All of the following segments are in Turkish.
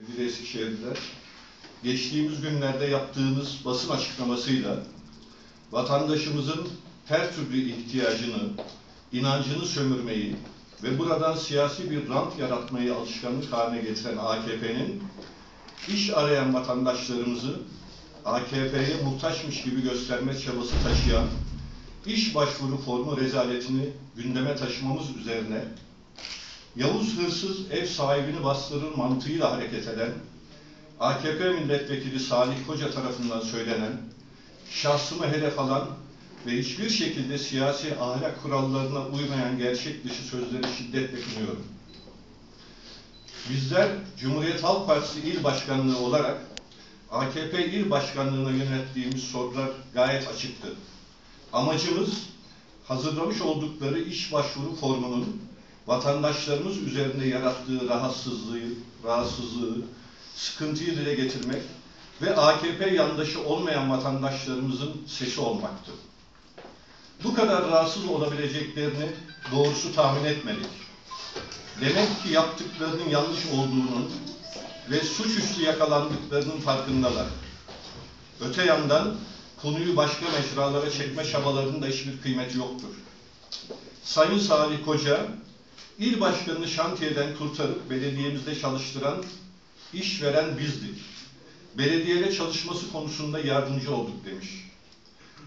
Sevgili Eskişehirliler, geçtiğimiz günlerde yaptığımız basın açıklamasıyla vatandaşımızın her türlü ihtiyacını, inancını sömürmeyi ve buradan siyasi bir rant yaratmayı alışkanlık haline getiren AKP'nin iş arayan vatandaşlarımızı AKP'ye muhtaçmış gibi gösterme çabası taşıyan iş başvuru formu rezaletini gündeme taşımamız üzerine Yavuz hırsız ev sahibini bastırır mantığıyla hareket eden, AKP milletvekili Salih Koca tarafından söylenen, şahsımı hedef alan ve hiçbir şekilde siyasi ahlak kurallarına uymayan gerçek dışı sözleri şiddetle kınıyorum. Bizler Cumhuriyet Halk Partisi İl Başkanlığı olarak AKP İl Başkanlığı'na yönettiğimiz sorular gayet açıktı. Amacımız hazırlamış oldukları iş başvuru formunun vatandaşlarımız üzerinde yarattığı rahatsızlığı, rahatsızlığı, sıkıntıyı dile getirmek ve AKP yandaşı olmayan vatandaşlarımızın sesi olmaktı. Bu kadar rahatsız olabileceklerini doğrusu tahmin etmedik. Demek ki yaptıklarının yanlış olduğunun ve suçüstü yakalandıklarının farkındalar. Öte yandan konuyu başka mecralara çekme çabalarının da hiçbir kıymeti yoktur. Sayın Salih Koca, İl başkanını şantiyeden kurtarıp belediyemizde çalıştıran, işveren bizdik. Belediyeyle çalışması konusunda yardımcı olduk demiş.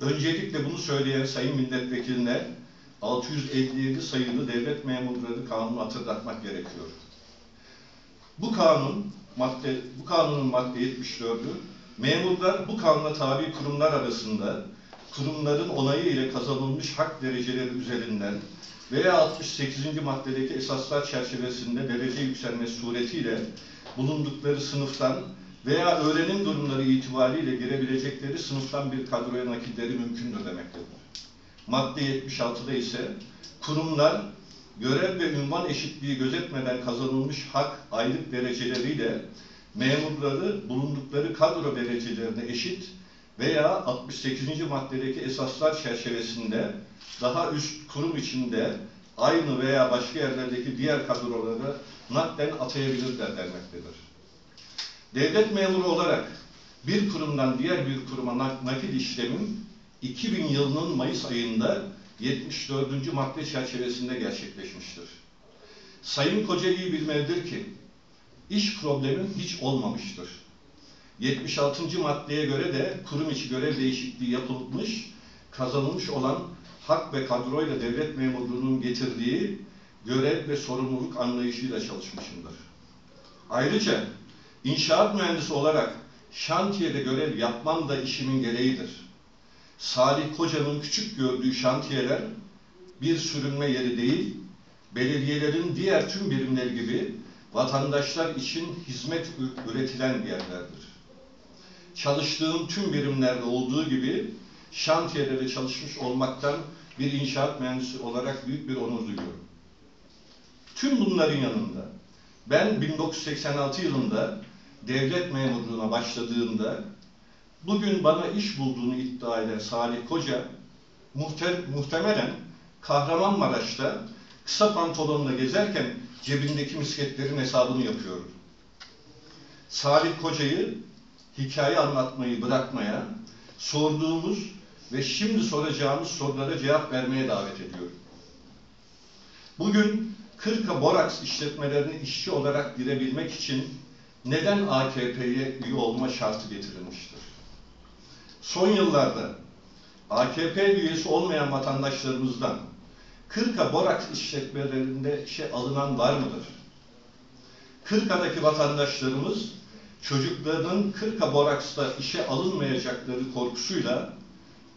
Öncelikle bunu söyleyen Sayın Milletvekiline 657 sayılı Devlet Memurları Kanunu hatırlatmak gerekiyor. Bu kanun, madde, bu kanunun madde 74'ü, memurlar bu kanuna tabi kurumlar arasında kurumların onayı ile kazanılmış hak dereceleri üzerinden veya 68. maddedeki esaslar çerçevesinde derece yükselmesi suretiyle bulundukları sınıftan veya öğrenim durumları itibariyle girebilecekleri sınıftan bir kadroya nakilleri mümkündür demektedir. Madde 76'da ise kurumlar görev ve ünvan eşitliği gözetmeden kazanılmış hak aylık dereceleriyle memurları bulundukları kadro derecelerine eşit veya 68. maddedeki esaslar çerçevesinde daha üst kurum içinde aynı veya başka yerlerdeki diğer kadroları nakden atayabilirler denmektedir. Devlet memuru olarak bir kurumdan diğer bir kuruma nakil işlemin 2000 yılının Mayıs ayında 74. madde çerçevesinde gerçekleşmiştir. Sayın Kocaeli bilmelidir ki iş problemi hiç olmamıştır. 76. maddeye göre de kurum içi görev değişikliği yapılmış, kazanılmış olan hak ve kadroyla devlet memurluğunun getirdiği görev ve sorumluluk anlayışıyla çalışmışımdır. Ayrıca inşaat mühendisi olarak şantiyede görev yapmam da işimin gereğidir. Salih Koca'nın küçük gördüğü şantiyeler bir sürünme yeri değil, belediyelerin diğer tüm birimler gibi vatandaşlar için hizmet üretilen yerlerdir. Çalıştığım tüm birimlerde olduğu gibi şantiyelerde çalışmış olmaktan bir inşaat mühendisi olarak büyük bir onur duyuyorum. Tüm bunların yanında ben 1986 yılında devlet memurluğuna başladığımda bugün bana iş bulduğunu iddia eden Salih Koca muhte muhtemelen Kahramanmaraş'ta kısa pantolonla gezerken cebindeki misketlerin hesabını yapıyordu. Salih Koca'yı hikaye anlatmayı bırakmaya, sorduğumuz ve şimdi soracağımız sorulara cevap vermeye davet ediyorum. Bugün Kırka Boraks işletmelerine işçi olarak girebilmek için neden AKP'ye üye olma şartı getirilmiştir? Son yıllarda AKP üyesi olmayan vatandaşlarımızdan Kırka Boraks işletmelerinde işe alınan var mıdır? Kırka'daki vatandaşlarımız çocuklarının Kırka Boraks'ta işe alınmayacakları korkusuyla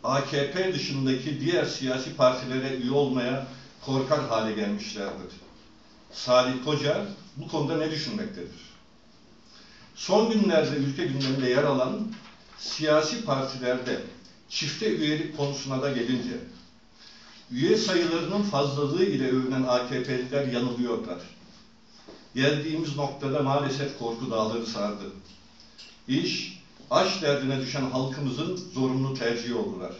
AKP dışındaki diğer siyasi partilere üye olmaya korkar hale gelmişlerdir. Salih Koca bu konuda ne düşünmektedir? Son günlerde ülke gündeminde yer alan siyasi partilerde çifte üyelik konusuna da gelince, üye sayılarının fazlalığı ile övünen AKP'liler yanılıyorlar. Geldiğimiz noktada maalesef korku dağları sardı. İş, aç derdine düşen halkımızın zorunlu tercihi oldular.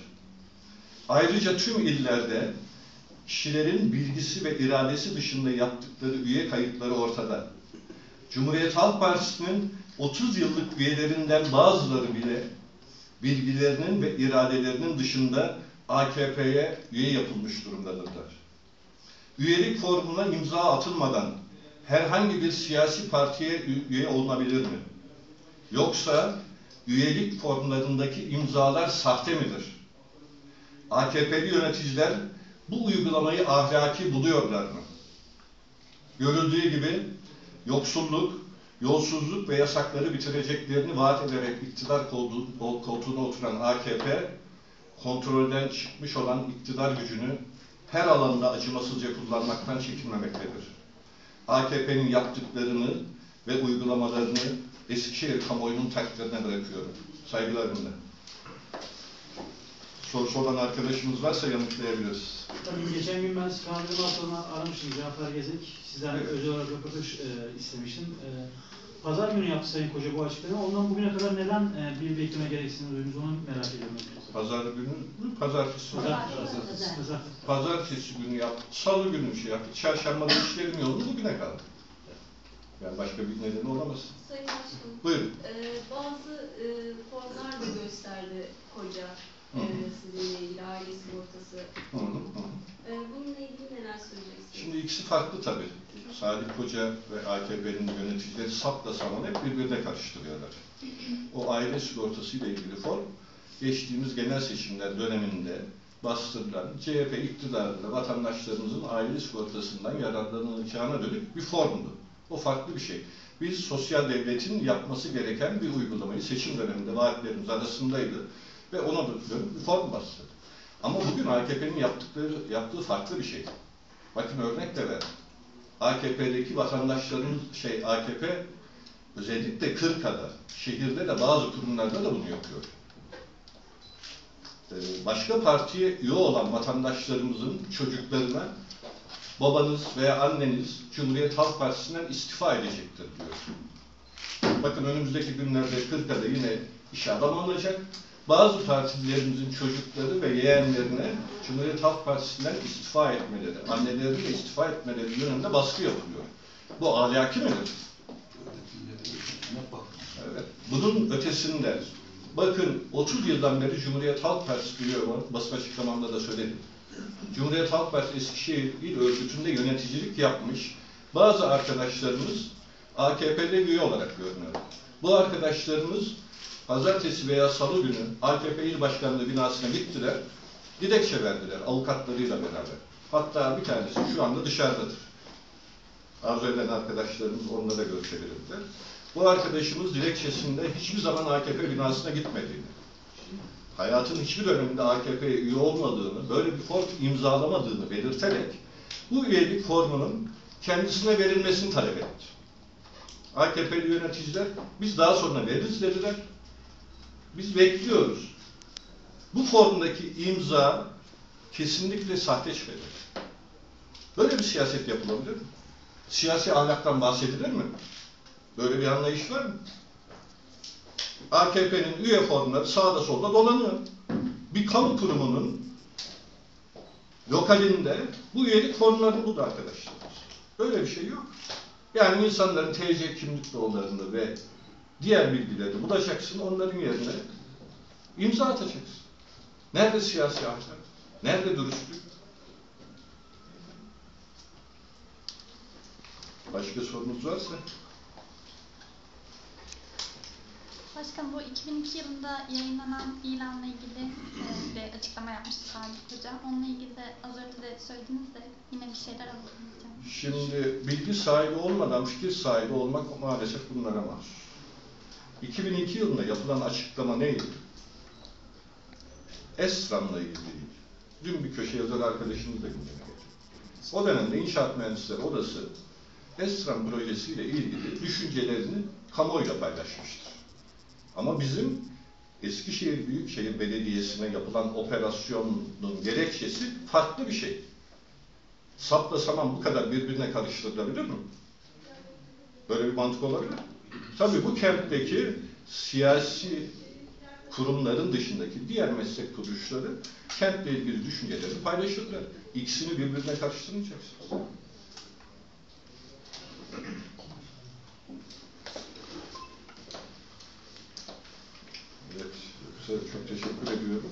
Ayrıca tüm illerde kişilerin bilgisi ve iradesi dışında yaptıkları üye kayıtları ortada. Cumhuriyet Halk Partisi'nin 30 yıllık üyelerinden bazıları bile bilgilerinin ve iradelerinin dışında AKP'ye üye yapılmış durumdadırlar. Üyelik formuna imza atılmadan herhangi bir siyasi partiye üye olunabilir mi? Yoksa üyelik formlarındaki imzalar sahte midir? AKP'li yöneticiler bu uygulamayı ahlaki buluyorlar mı? Görüldüğü gibi yoksulluk, yolsuzluk ve yasakları bitireceklerini vaat ederek iktidar koltuğu- koltuğuna oturan AKP, kontrolden çıkmış olan iktidar gücünü her alanda acımasızca kullanmaktan çekinmemektedir. AKP'nin yaptıklarını ve uygulamalarını Eskişehir kamuoyunun takdirine bırakıyorum. Saygılarımla. Sorusu olan arkadaşımız varsa yanıtlayabiliriz. Tabii geçen gün ben skandalın sonra aramıştım Cafer Gezek. Sizden Evet. özel olarak röportaj e, istemiştim. E, Pazar günü yaptı Sayın Koca bu açıklamayı. Ondan bugüne kadar neden e, bir bekleme gereksinimi duydunuz onu merak ediyorum. Pazar günü mü? Pazartesi. mi? Pazar, Pazar. pazar, pazar. Pazartesi günü yaptık. Salı günü şey yaptık. Çarşambada işlerim yolunu bugüne kaldı. Yani başka bir nedeni olamaz. Sayın Başkanım, Buyurun. e, bazı e, formlar da gösterdi koca Hı e, hı. sizinle ilgili aile sigortası. Hı hı hı. E, bununla ilgili neler söyleyeceksiniz? Şimdi ikisi farklı tabii. Salih Koca ve AKP'nin yöneticileri sapla saman hep birbirine karıştırıyorlar. O aile sigortası ile ilgili form geçtiğimiz genel seçimler döneminde bastırılan CHP iktidarında vatandaşlarımızın aile sigortasından yararlanılacağına dönük bir formdu. O farklı bir şey. Biz sosyal devletin yapması gereken bir uygulamayı seçim döneminde vaatlerimiz arasındaydı ve ona dönük bir form bastırdı. Ama bugün AKP'nin yaptıkları, yaptığı farklı bir şey. Bakın örnek de ver. AKP'deki vatandaşların şey AKP özellikle Kırka'da, şehirde de bazı kurumlarda da bunu yapıyor. Ee, Başka partiye üye olan vatandaşlarımızın çocuklarına babanız veya anneniz Cumhuriyet Halk Partisi'nden istifa edecektir diyor. Bakın önümüzdeki günlerde Kırka'da yine iş adamı alacak. Bazı partilerimizin çocukları ve yeğenlerine Cumhuriyet Halk Partisi'nden istifa etmeleri, annelerinin de istifa etmeleri yönünde baskı yapılıyor. Bu ahlaki midir? Evet. Bunun ötesinde bakın 30 yıldan beri Cumhuriyet Halk Partisi biliyor basın açıklamamda da söyledim. Cumhuriyet Halk Partisi Eskişehir İl Örgütü'nde yöneticilik yapmış bazı arkadaşlarımız AKP'de üye olarak görünüyor. Bu arkadaşlarımız pazartesi veya salı günü AKP İl Başkanlığı binasına gittiler. Dilekçe verdiler avukatlarıyla beraber. Hatta bir tanesi şu anda dışarıdadır. Arzu eden arkadaşlarımız onunla da görüşebilirler. Bu arkadaşımız dilekçesinde hiçbir zaman AKP binasına gitmediğini, hayatın hiçbir döneminde AKP'ye üye olmadığını, böyle bir form imzalamadığını belirterek bu üyelik formunun kendisine verilmesini talep etti. AKP'li yöneticiler biz daha sonra veririz dediler. Biz bekliyoruz. Bu formdaki imza kesinlikle sahte çıkacak. Böyle bir siyaset yapılabilir mi? Siyasi ahlaktan bahsedilir mi? Böyle bir anlayış var mı? AKP'nin üye formları sağda solda dolanıyor. Bir kamu kurumunun lokalinde bu üyelik formlarını buldu arkadaşlar. Böyle bir şey yok. Yani insanların TC kimlik dolarını ve diğer bilgileri bulacaksın, onların yerine imza atacaksın. Nerede siyasi ahlak? Nerede dürüstlük? Başka sorunuz varsa? Başkanım bu 2002 yılında yayınlanan ilanla ilgili e, bir açıklama yapmıştı Salih Hoca. Onunla ilgili de az önce de söylediniz de yine bir şeyler anlatacağım. Şimdi bilgi sahibi olmadan fikir sahibi olmak maalesef bunlara mahsus. 2002 yılında yapılan açıklama neydi? Esram'la ilgili. Dün bir köşe yazar arkadaşımız da gündeme getirdi. O dönemde İnşaat Mühendisleri Odası Esram projesiyle ilgili düşüncelerini kamuoyuyla paylaşmıştır. Ama bizim Eskişehir Büyükşehir Belediyesi'ne yapılan operasyonun gerekçesi farklı bir şey. Sapla saman bu kadar birbirine karıştırılabilir mi? Böyle bir mantık olabilir mi? Tabii bu kentteki siyasi kurumların dışındaki diğer meslek kuruluşları kentle ilgili düşünceleri paylaşırlar. İkisini birbirine karıştırmayacaksınız. Evet, çok teşekkür ediyorum.